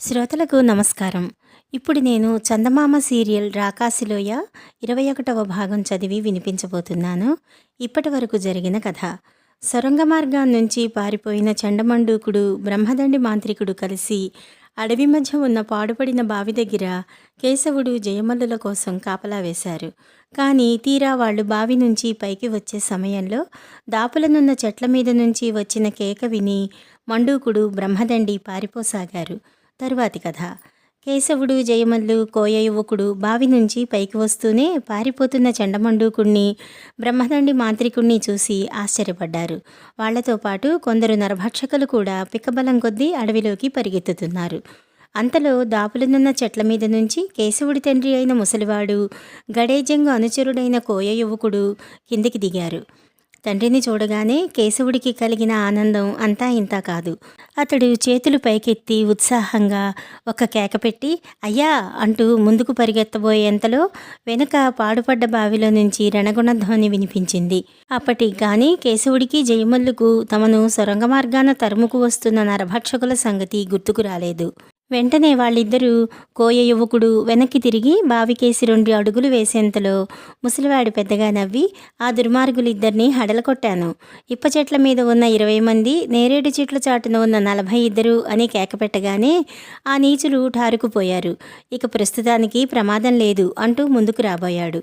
శ్రోతలకు నమస్కారం. ఇప్పుడు నేను చందమామ సీరియల్ రాకాశిలోయ ఇరవై ఒకటవ భాగం చదివి వినిపించబోతున్నాను. ఇప్పటి వరకు జరిగిన కథ. సొరంగ మార్గం నుంచి పారిపోయిన చండమండూకుడు బ్రహ్మదండి మాంత్రికుడు కలిసి అడవి మధ్య ఉన్న పాడుపడిన బావి దగ్గర కేశవుడు జయమల్లుల కోసం కాపలా వేశారు. కానీ తీరా వాళ్ళు బావి నుంచి పైకి వచ్చే సమయంలో దాపులనున్న చెట్ల మీద నుంచి వచ్చిన కేక విని మండూకుడు బ్రహ్మదండి పారిపోసాగారు. తరువాతి కథ. కేశవుడు జయమల్లు కోయ యువకుడు బావి నుంచి పైకి వస్తూనే పారిపోతున్న చండమండూకుణ్ణి బ్రహ్మదండి మాంత్రికుణ్ణి చూసి ఆశ్చర్యపడ్డారు. వాళ్ళతో పాటు కొందరు నరభక్షకులు కూడా పిక్కబలం కొద్దీ అడవిలోకి పరిగెత్తుతున్నారు. అంతలో దాపులనున్న చెట్ల మీద నుంచి కేశవుడి తండ్రి అయిన ముసలివాడు గడేజంగు అనుచరుడైన కోయ యువకుడు కిందికి దిగారు. తండ్రిని చూడగానే కేశవుడికి కలిగిన ఆనందం అంతా ఇంత కాదు. అతడు చేతులు పైకెత్తి ఉత్సాహంగా ఒక కేక పెట్టి అయ్యా! అంటూ ముందుకు పరిగెత్తబోయేంతలో వెనుక పాడుపడ్డ బావిలో నుంచి రణగుణ ధ్వని వినిపించింది. అప్పటి కానీ కేశవుడికి జయమల్లుకు తమను సొరంగ మార్గాన తరుముకు వస్తున్న నరభక్షకుల సంగతి గుర్తుకు రాలేదు. వెంటనే వాళ్ళిద్దరూ కోయ యువకుడు వెనక్కి తిరిగి బావికేసి రెండు అడుగులు వేసేంతలో ముసలివాడు పెద్దగా నవ్వి ఆ దుర్మార్గులిద్దరినీ హడలకొట్టాను. ఇప్ప చెట్ల మీద ఉన్న ఇరవై మంది నేరేడు చెట్ల చాటున ఉన్న నలభై ఇద్దరు అని కేకపెట్టగానే ఆ నీచులు ఠారుకుపోయారు. ఇక ప్రస్తుతానికి ప్రమాదం లేదు అంటూ ముందుకు రాబోయాడు.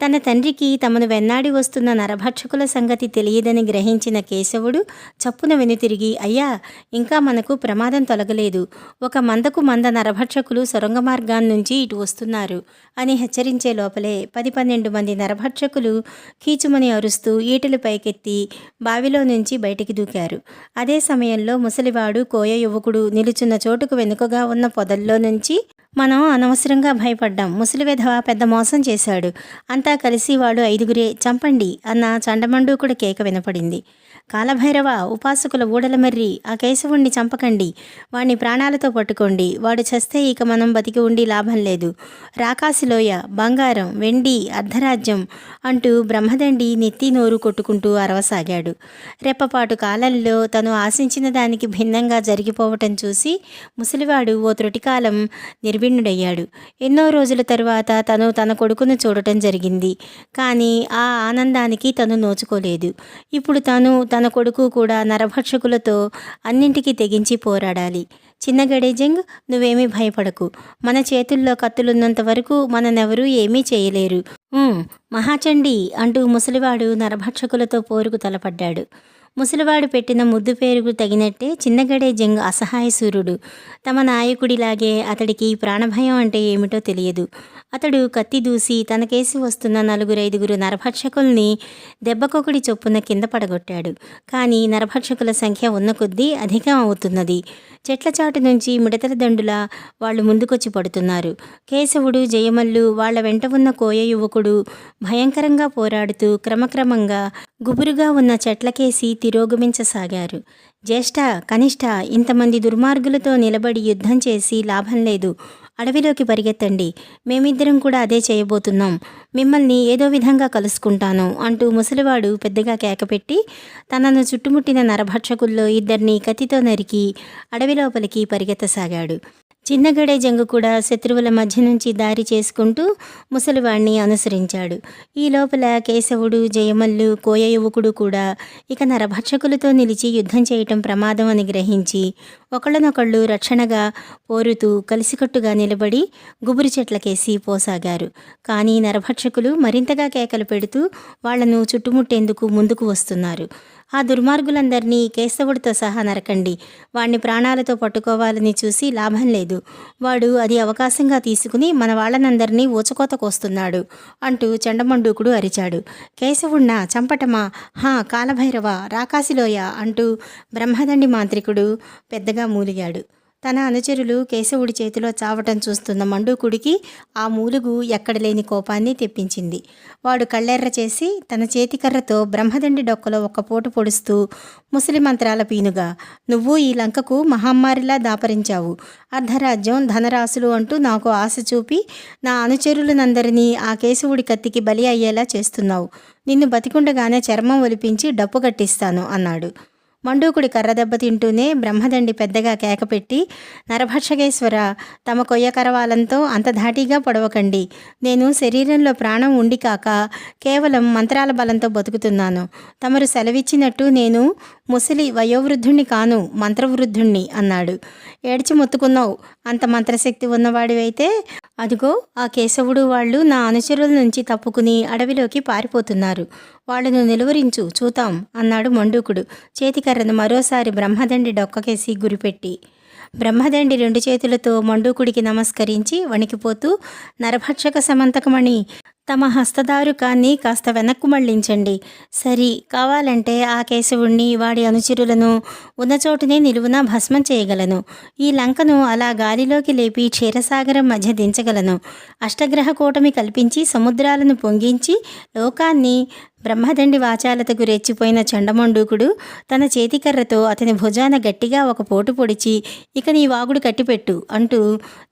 తన తండ్రికి తమను వెన్నాడి వస్తున్న నరభక్షకుల సంగతి తెలియదని గ్రహించిన కేశవుడు చప్పున వెనుతిరిగి అయ్యా ఇంకా మనకు ప్రమాదం తొలగలేదు. ఒక మందకు మంద నరభక్షకులు సొరంగ మార్గాన్నించి ఇటు వస్తున్నారు అని హెచ్చరించే లోపలే పది పన్నెండు మంది నరభక్షకులు కీచుమని అరుస్తూ ఈటలు పైకెత్తి బావిలో నుంచి బయటికి దూకారు. అదే సమయంలో ముసలివాడు కోయ యువకుడు నిలుచున్న చోటుకు వెనుకగా ఉన్న పొదల్లో నుంచి మనం అనవసరంగా భయపడ్డాం. ముసలి విధవ పెద్ద మోసం చేశాడు. అంతా కలిసి వాడు ఐదుగురే చంపండి అన్న చండమండూకుడు కేక వినపడింది. కాలభైరవ ఉపాసకుల ఊడలమర్రి ఆ కేశవుణ్ణి చంపకండి. వాణ్ణి ప్రాణాలతో పట్టుకోండి. వాడు చస్తే ఇక మనం బతికి ఉండి లాభం లేదు. రాకాసిలోయ బంగారం వెండి అర్ధరాజ్యం అంటూ బ్రహ్మదండి నెత్తి నోరు కొట్టుకుంటూ అరవసాగాడు. రెప్పపాటు కాలంలో తను ఆశించిన దానికి భిన్నంగా జరిగిపోవటం చూసి ముసలివాడు ఓ త్రుటికాలం నిర్విణ్ణుడయ్యాడు. ఎన్నో రోజుల తరువాత తను తన కొడుకును చూడటం జరిగింది. కానీ ఆ ఆనందానికి తను నోచుకోలేదు. ఇప్పుడు తను తన కొడుకు కూడా నరభక్షకులతో అన్నింటికీ తెగించి పోరాడాలి. చిన్న గడేజింగ్ నువ్వేమీ భయపడకు. మన చేతుల్లో కత్తులున్నంత వరకు మననెవరూ ఏమీ చేయలేరు. మహాచండి అంటూ ముసలివాడు నరభక్షకులతో పోరుకు తలపడ్డాడు. ముసలివాడు పెట్టిన ముద్దు పేరుకు తగినట్టే చిన్నగడే జంగ్ అసహాయసూరుడు తమ నాయకుడిలాగే అతడికి ప్రాణభయం అంటే ఏమిటో తెలియదు. అతడు కత్తి దూసి తనకేసి వస్తున్న నలుగురు ఐదుగురు నరభక్షకుల్ని దెబ్బకొకడి చొప్పున కింద పడగొట్టాడు. కానీ నరభక్షకుల సంఖ్య ఉన్న కొద్దీ అధికం అవుతున్నది. చెట్ల చాటు నుంచి మిడతల దండులా వాళ్ళు ముందుకొచ్చి పడుతున్నారు. కేశవుడు జయమల్లు వాళ్ళ వెంట ఉన్న కోయ యువకుడు భయంకరంగా పోరాడుతూ క్రమక్రమంగా గుబురుగా ఉన్న చెట్లకేసి తిరోగమించసాగారు. జ్యేష్ఠ కనిష్ట ఇంతమంది దుర్మార్గులతో నిలబడి యుద్ధం చేసి లాభం లేదు. అడవిలోకి పరిగెత్తండి. మేమిద్దరం కూడా అదే చేయబోతున్నాం. మిమ్మల్ని ఏదో విధంగా కలుసుకుంటాను అంటూ ముసలివాడు పెద్దగా కేకపెట్టి తనను చుట్టుముట్టిన నరభక్షకుల్లో ఇద్దరిని కత్తితో నరికి అడవి లోపలికి పరిగెత్తసాగాడు. చిన్నగడే జంగు కూడా శత్రువుల మధ్య నుంచి దారి చేసుకుంటూ ముసలివాణ్ణి అనుసరించాడు. ఈ లోపల కేశవుడు జయమల్లు కోయ యువకుడు కూడా ఇక నరభక్షకులతో నిలిచి యుద్ధం చేయటం ప్రమాదం అని గ్రహించి ఒకళ్ళనొకళ్ళు రక్షణగా పోరుతూ కలిసికట్టుగా నిలబడి గుబురు చెట్లకేసి పోసాగారు. కానీ నరభక్షకులు మరింతగా కేకలు పెడుతూ వాళ్ళను చుట్టుముట్టేందుకు ముందుకు వస్తున్నారు. ఆ దుర్మార్గులందరినీ కేశవుడితో సహా నరకండి. వాణ్ణి ప్రాణాలతో పట్టుకోవాలని చూసి లాభం లేదు. వాడు అది అవకాశంగా తీసుకుని మన వాళ్ళనందరినీ ఊచకోతకొస్తున్నాడు అంటూ చండమండూకుడు అరిచాడు. కేశవుణ్ణ చంపటమా? హా కాలభైరవ రాకాశిలోయ అంటూ బ్రహ్మదండి మాంత్రికుడు పెద్దగా మూలిగాడు. తన అనుచరులు కేశవుడి చేతిలో చావటం చూస్తున్న మండూకుడికి ఆ మూలుగు ఎక్కడ లేని కోపాన్ని తెప్పించింది. వాడు కళ్ళెర్ర చేసి తన చేతికర్రతో బ్రహ్మదండి డొక్కలో ఒక పోటు పొడుస్తూ ముసలి మంత్రాల పీనుగా నువ్వు ఈ లంకకు మహమ్మారిలా దాపరించావు. అర్ధరాజ్యం ధనరాశులు అంటూ నాకు ఆశ చూపి నా అనుచరులనందరినీ ఆ కేశవుడి కత్తికి బలి అయ్యేలా చేస్తున్నావు. నిన్ను బతికుండగానే చర్మం ఒలిపించి డప్పు కట్టిస్తాను అన్నాడు. మండూకుడి కర్ర దెబ్బ తింటూనే బ్రహ్మదండి పెద్దగా కేకపెట్టి నరభక్షకేశ్వర తమ కొయ్య కరవాలంతో అంత ధాటిగా పొడవకండి. నేను శరీరంలో ప్రాణం ఉండి కాక కేవలం మంత్రాల బలంతో బతుకుతున్నాను. తమరు సెలవిచ్చినట్టు నేను ముసలి వయోవృద్ధుణ్ణి కాను మంత్రవృద్ధుణ్ణి అన్నాడు. ఏడ్చి మొత్తుకున్నావు. అంత మంత్రశక్తి ఉన్నవాడివైతే అదిగో ఆ కేశవుడు వాళ్ళు నా అనుచరుల నుంచి తప్పుకుని అడవిలోకి పారిపోతున్నారు. వాళ్ళను నిలువరించు చూతాం అన్నాడు మండూకుడు. చేతికర్రను మరోసారి బ్రహ్మదండి డొక్కకేసి గురిపెట్టి. బ్రహ్మదండి రెండు చేతులతో మండూకుడికి నమస్కరించి వణికిపోతూ నరభక్షక సమంతకమణి తమ హస్తదారుకాన్ని కాస్త వెనక్కు మళ్ళించండి. సరి కావాలంటే ఆ కేశవుణ్ణి వాడి అనుచరులను ఉన్న చోటునే నిలువున భస్మం చేయగలను. ఈ లంకను అలా గాలిలోకి లేపి క్షీరసాగరం మధ్య దించగలను. అష్టగ్రహ కూటమి కల్పించి సముద్రాలను పొంగించి లోకాన్ని బ్రహ్మదండి వాచాలతకు రెచ్చిపోయిన చండమండూకుడు తన చేతికర్రతో అతని భుజాన గట్టిగా ఒక పోటు పొడిచి ఇక నీ వాగుడు కట్టిపెట్టు అంటూ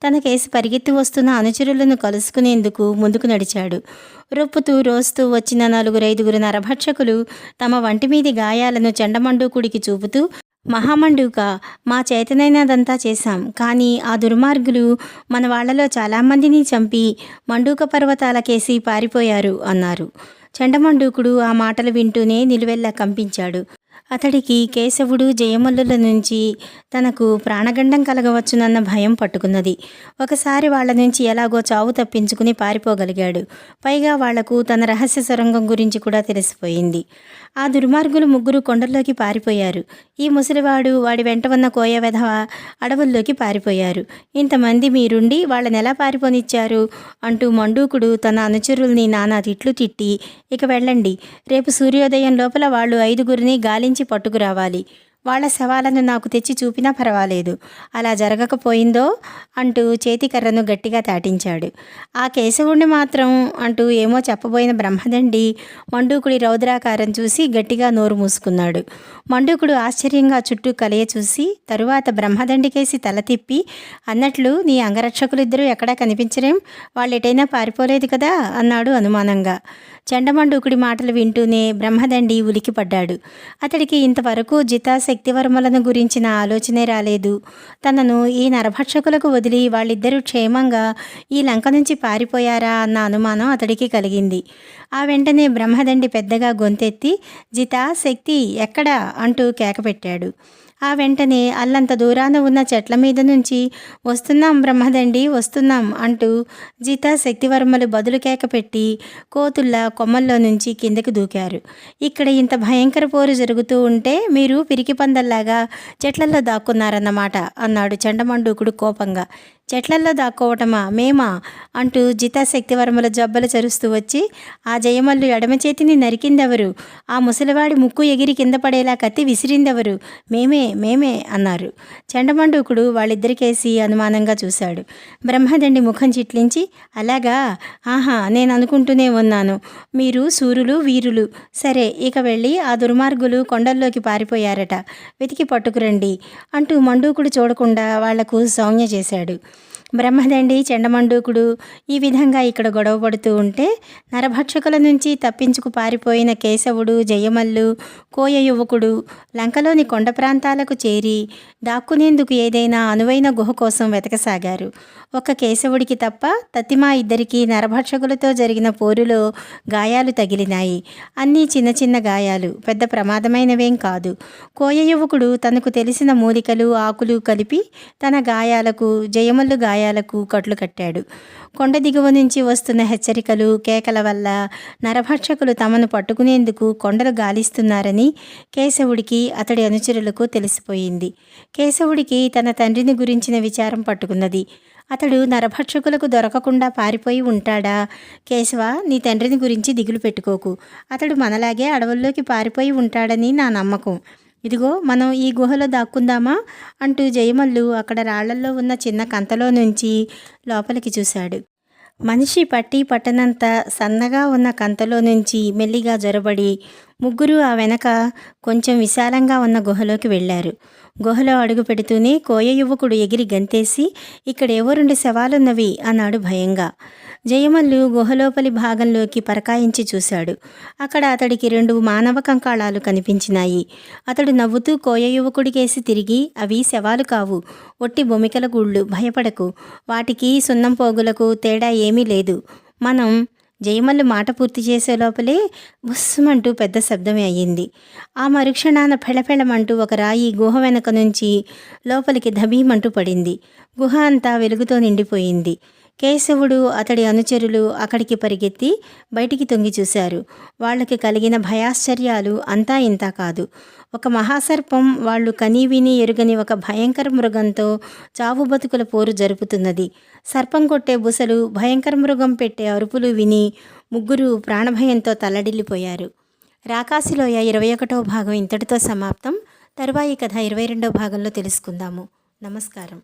తన కేసు పరిగెత్తి వస్తున్న అనుచరులను కలుసుకునేందుకు ముందుకు నడిచాడు. రొప్పుతూ రోస్తూ వచ్చిన నలుగురైదుగురు నరభక్షకులు తమ వంటి మీది గాయాలను చండమండూకుడికి చూపుతూ మహామండూక మా చేతనైనదంతా చేశాం. కానీ ఆ దుర్మార్గులు మన వాళ్ళలో చాలామందిని చంపి మండూక పర్వతాలకేసి పారిపోయారు అన్నారు. చండమండూకుడు ఆ మాటలు వింటూనే నిలువెల్లా కంపించాడు. అతడికి కేశవుడు జయమల్లుల నుంచి తనకు ప్రాణగండం కలగవచ్చునన్న భయం పట్టుకున్నది. ఒకసారి వాళ్ళ నుంచి ఎలాగో చావు తప్పించుకుని పారిపోగలిగాడు. పైగా వాళ్ళకు తన రహస్య సొరంగం గురించి కూడా తెలిసిపోయింది. ఆ దుర్మార్గులు ముగ్గురు కొండల్లోకి పారిపోయారు. ఈ ముసలివాడు వాడి వెంట ఉన్న కోయ వెధవ అడవుల్లోకి పారిపోయారు. ఇంతమంది మీరుండి వాళ్ళని ఎలా పారిపోనిచ్చారు అంటూ మండూకుడు తన అనుచరుల్ని నానా తిట్లు తిట్టి ఇక వెళ్ళండి. రేపు సూర్యోదయం లోపల వాళ్ళు ఐదుగురిని గాలించి పట్టుకురావాలి. వాళ్ళ శవాలను నాకు తెచ్చి చూపినా పర్వాలేదు. అలా జరగకపోయిందో అంటూ చేతికర్రను గట్టిగా తాటించాడు. ఆ కేశవుణ్ణి మాత్రం అంటూ ఏమో చెప్పబోయిన బ్రహ్మదండి మండూకుడి రౌద్రాకారం చూసి గట్టిగా నోరు మూసుకున్నాడు. మండూకుడు ఆశ్చర్యంగా చుట్టూ కలయ చూసి తరువాత బ్రహ్మదండికేసి తల తిప్పి అన్నట్లు నీ అంగరక్షకులిద్దరూ ఎక్కడా కనిపించరేం వాళ్ళు ఎటైనా పారిపోలేదు కదా? అన్నాడు అనుమానంగా. చండమండూకుడి మాటలు వింటూనే బ్రహ్మదండి ఉలికిపడ్డాడు అతడికి ఇంతవరకు జితా శక్తివర్మలను గురించిన ఆలోచనే రాలేదు. తనను ఈ నరభక్షకులకు వదిలి వాళ్ళిద్దరూ క్షేమంగా ఈ లంక నుంచి పారిపోయారా అన్న అనుమానం అతడికి కలిగింది. ఆ వెంటనే బ్రహ్మదండి పెద్దగా గొంతెత్తి జిత శక్తి ఎక్కడా? అంటూ కేకపెట్టాడు. ఆ వెంటనే అల్లంత దూరాన ఉన్న చెట్ల మీద నుంచి వస్తున్నాం బ్రహ్మదండి వస్తున్నాం అంటూ జీతా శక్తివర్మలు బదులు కేక పెట్టి కోతుల్లా కొమ్మల్లో నుంచి కిందకి దూకారు. ఇక్కడ ఇంత భయంకర పోరు జరుగుతూ ఉంటే మీరు పిరికి పందల్లాగా చెట్లలో దాక్కున్నారన్నమాట అన్నాడు చండమండూకుడు కోపంగా. చెట్లల్లో దాక్కోవటమా? మేమా? అంటూ జితా శక్తివర్మల జబ్బలు చరుస్తూ వచ్చి ఆ జయమల్లు ఎడమ చేతిని నరికిందెవరు? ఆ ముసలివాడి ముక్కు ఎగిరి కింద పడేలా కత్తి విసిరిందెవరు? మేమే మేమే అన్నారు. చండమండూకుడు వాళ్ళిద్దరికేసి అనుమానంగా చూశాడు. బ్రహ్మదండి ముఖం చిట్లించి అలాగా? ఆహా నేను అనుకుంటూనే ఉన్నాను. మీరు సూరులు వీరులు. సరే ఇక వెళ్ళి ఆ దుర్మార్గులు కొండల్లోకి పారిపోయారట. వెతికి పట్టుకురండి అంటూ మండూకుడు చూడకుండా వాళ్ళకు సౌజ్ఞ చేశాడు. బ్రహ్మదండి చండమండూకుడు ఈ విధంగా ఇక్కడ గొడవ పడుతూ ఉంటే నరభక్షకుల నుంచి తప్పించుకు పారిపోయిన కేశవుడు జయమల్లు కోయ యువకుడు లంకలోని కొండ ప్రాంతాలకు చేరి దాక్కునేందుకు ఏదైనా అనువైన గుహ కోసం వెతకసాగారు. ఒక కేశవుడికి తప్ప తతిమా ఇద్దరికీ నరభక్షకులతో జరిగిన పోరులో గాయాలు తగిలినాయి. అన్నీ చిన్న చిన్న గాయాలు పెద్ద ప్రమాదమైనవేం కాదు. కోయ యువకుడు తనకు తెలిసిన మూలికలు ఆకులు కలిపి తన గాయాలకు జయమల్లు గాయాలకు కట్లు కట్టాడు. కొండ దిగువ నుంచి వస్తున్న హెచ్చరికలు కేకల వల్ల నరభక్షకులు తమను పట్టుకునేందుకు కొండలు గాలిస్తున్నారని కేశవుడికి అతడి అనుచరులకు తెలిసిపోయింది. కేశవుడికి తన తండ్రిని గురించిన విచారం పట్టుకున్నది. అతడు నరభక్షకులకు దొరకకుండా పారిపోయి ఉంటాడా? కేశవ నీ తండ్రిని గురించి దిగులు పెట్టుకోకు. అతడు మనలాగే అడవుల్లోకి పారిపోయి ఉంటాడని నా నమ్మకం. ఇదిగో మనం ఈ గుహలో దాక్కుందామా? అంటూ జయమల్లు అక్కడ రాళ్ళల్లో ఉన్న చిన్న కంతలో నుంచి లోపలికి చూశాడు. మనిషి పట్టి పట్టనంత సన్నగా ఉన్న కంతలో నుంచి మెల్లిగా జొరబడి ముగ్గురు ఆ వెనక కొంచెం విశాలంగా ఉన్న గుహలోకి వెళ్ళారు. గుహలో అడుగు పెడుతూనే కోయ యువకుడు ఎగిరి గంతేసి ఇక్కడ ఏవో రెండు శవాలున్నవి అన్నాడు భయంగా. జయమల్లు గుహలోపలి భాగంలోకి పరకాయించి చూశాడు. అక్కడ అతడికి రెండు మానవ కంకాళాలు కనిపించినాయి. అతడు నవ్వుతూ కోయ యువకుడికేసి తిరిగి అవి శవాలు కావు. ఒట్టి బొమికల గూళ్ళు. భయపడకు. వాటికి సున్నం పోగులకు తేడా ఏమీ లేదు. మనం జయమల్లు మాట పూర్తి చేసే లోపలే బుస్సుమంటూ పెద్ద శబ్దమే అయ్యింది. ఆ మరుక్షణాన ఫెళఫెళమంటూ ఒక రాయి గుహ వెనక నుంచి లోపలికి ధబీమంటూ పడింది. గుహ అంతా వెలుగుతో నిండిపోయింది. కేశవుడు అతడి అనుచరులు అక్కడికి పరిగెత్తి బయటికి తొంగి చూశారు. వాళ్ళకి కలిగిన భయాశ్చర్యాలు అంతా ఇంతా కాదు. ఒక మహాసర్పం వాళ్ళు కనీ విని ఎరుగని ఒక భయంకర మృగంతో చావు బతుకుల పోరు జరుపుతున్నది. సర్పం కొట్టే బుసలు భయంకర మృగం పెట్టే అరుపులు విని ముగ్గురు ప్రాణభయంతో తల్లడిల్లిపోయారు. రాకాశిలోయ ఇరవై ఒకటో భాగం ఇంతటితో సమాప్తం. తరువాయి కథ ఇరవై రెండో భాగంలో తెలుసుకుందాము. నమస్కారం.